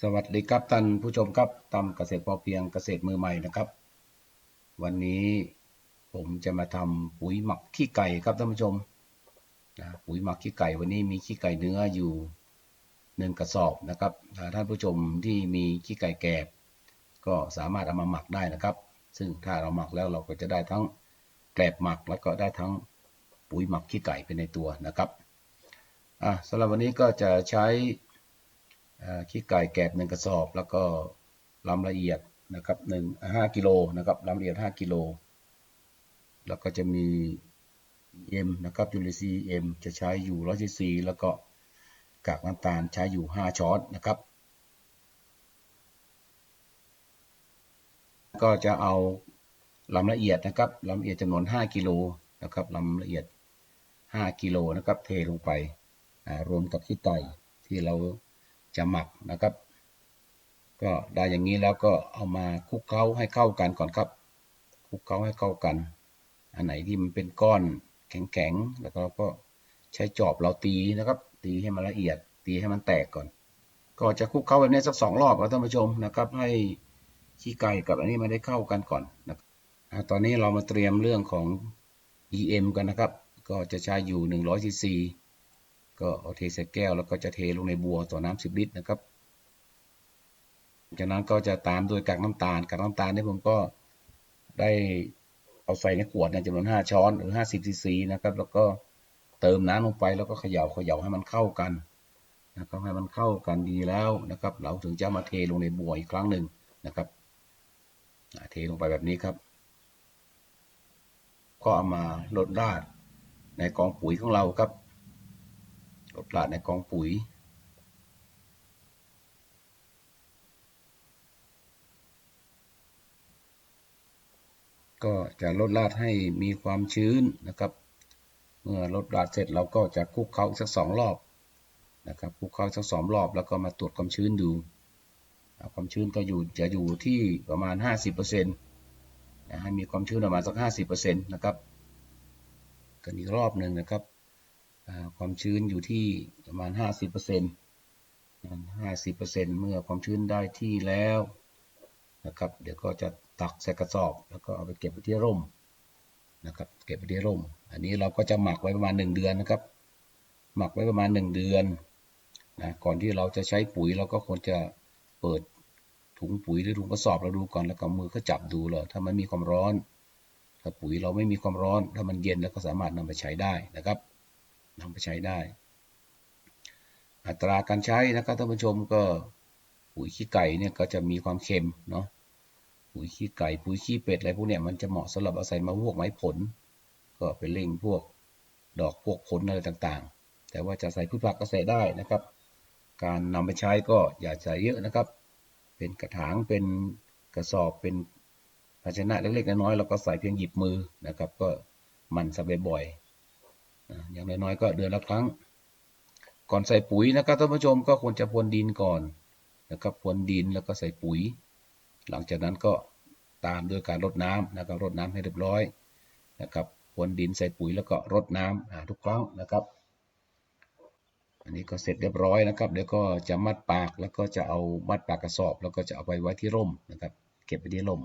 สวัสดีครับท่านผู้ชมครับตามเกษตรพอเพียงเกษตรมือใหม่นะครับ วันนี้ผมจะมาทำปุ๋ยหมักขี้ไก่ครับท่านผู้ชมนะปุ๋ยหมักขี้ไก่วันนี้มีขี้ไก่เนื้ออยู่หนึ่งกระสอบนะครับถ้าท่านผู้ชมที่มีขี้ไก่แกบก็สามารถเอามาหมักได้นะครับ ซึ่งถ้าเราหมักแล้วเราก็จะได้ทั้งแกลบหมักแล้วก็ได้ทั้งปุ๋ยหมักขี้ไก่เป็นในตัวนะครับอะสำหรับวันนี้ก็จะใช้ ขี้ไก่แกบหนึ่งกระสอบ แล้วก็ลำละเอียดนะครับหนึ่งห้ากิโลนะครับลำละเอียดห้ากิโล แล้วก็จะมีเอ็มนะครับจุลินทรีย์เอ็มจะใช้อยู่ร้อยซีซีแล้วก็กากน้ำตาลใช้อยู่ห้าช้อนนะครับ ก็จะเอาลำละเอียดนะครับลำละเอียดจำนวน5กิโลนะครับลำละเอียด5กิโลนะครับเทลงไปรวมกับขี้ไก่ที่เรา จะหมักนะครับ ก็ได้อย่างนี้แล้วก็เอามาคลุกเคล้าให้เข้ากันก่อนครับคลุกเคล้าให้เข้ากัน อันไหนที่มันเป็นก้อนแข็งๆแล้วเราก็ใช้จอบเราตีนะครับ ตีให้มันละเอียด ตีให้มันแตกก่อน ก็จะคลุกเคล้าแบบนี้สักสองรอบครับท่านผู้ชมนะครับ ให้ขี้ไก่กับอันนี้มันได้เข้ากันก่อนนะครับตอนนี้เรามาเตรียมเรื่องของ EM กันนะครับ ก็จะใช้อยู่100ซีซี ก็เอาเทใส่แก้วแล้วก็จะเทลงในบัวต่อน้ำ10 ลิตรนะครับ จากนั้นก็จะตามด้วยกากน้ำตาลกากน้ำตาลนี่ผมก็ได้เอาใส่ในขวดนะจำนวน 5 ช้อนหรือ 50ซีซีนะครับ แล้วก็เติมน้ำลงไปแล้วก็เขย่าเขย่าให้มันเข้ากันนะครับให้มันเข้ากันดีแล้วนะครับ เราถึงจะมาเทลงในบัวอีกครั้งหนึ่งนะครับเทลงไปแบบนี้ครับ ก็เอามาลดราดในกองปุ๋ยของเราครับ ลดราดในกองปุ๋ย ก็จะลดราดให้มีความชื้นนะครับ เมื่อลดราดเสร็จเราก็จะคลุกเคล้าสักสองรอบนะครับคลุกเคล้าสักสองรอบแล้วก็มาตรวจความชื้นดู ความชื้นก็อยู่จะอยู่ที่ประมาณ 50%นะให้มีความชื้นประมาณสัก 50%นะครับกันอีกรอบหนึ่งนะครับ ความชื้นอยู่ที่ประมาณ 50%เปอร์เซ็นต์50%เมื่อความชื้นได้ที่แล้วนะครับ เดี๋ยวก็จะตักใส่กระสอบ แล้วก็เอาไปเก็บไว้ที่ร่มนะครับ เก็บไว้ที่ร่ม อันนี้เราก็จะหมักไว้ประมาณ 1 เดือนนะครับ หมักไว้ประมาณ 1 เดือนนะก่อนที่เราจะใช้ปุ๋ยเราก็ควรจะเปิดถุงปุ๋ยหรือถุงกระสอบเราดูก่อนแล้วก็มือก็จับดูเลยถ้ามันมีความร้อน ถ้าปุ๋ยเราไม่มีความร้อน ถ้ามันเย็นแล้วก็สามารถนำไปใช้ได้นะครับ นำไปใช้ได้ อัตราการใช้นะครับท่านผู้ชมก็ปุ๋ยขี้ไก่เนี่ยก็จะมีความเค็มเนาะปุ๋ยขี้ไก่ปุ๋ยขี้เป็ดอะไรพวกเนี้ยมันจะเหมาะสำหรับเอาใส่มาพวกไม้ผล ก็ไปเล่งพวกดอกพวกผลอะไรต่างๆ แต่ว่าจะใส่พืชผักก็ใส่ได้นะครับ การนำไปใช้ก็อย่าใส่เยอะนะครับ เป็นกระถางเป็นกระสอบเป็นภาชนะเล็กๆน้อยๆเราก็ใส่เพียงหยิบมือนะครับ ก็มันสับบ่อย อย่างน้อยๆก็เดือนละครั้ง ก่อนใส่ปุ๋ยนะครับท่านผู้ชมก็ควรจะพรวนดินก่อนนะครับพรวนดินแล้วก็ใส่ปุ๋ย หลังจากนั้นก็ตามด้วยการรดน้ำนะครับรดน้ำให้เรียบร้อยนะครับพรวนดินใส่ปุ๋ยแล้วก็รดน้ำอ่าทุกครั้งนะครับ อันนี้ก็เสร็จเรียบร้อยนะครับเดี๋ยวก็จะมัดปากแล้วก็จะเอามัดปากกระสอบ แล้วก็จะเอาไปไว้ที่ร่มนะครับ เก็บไว้ที่ร่ม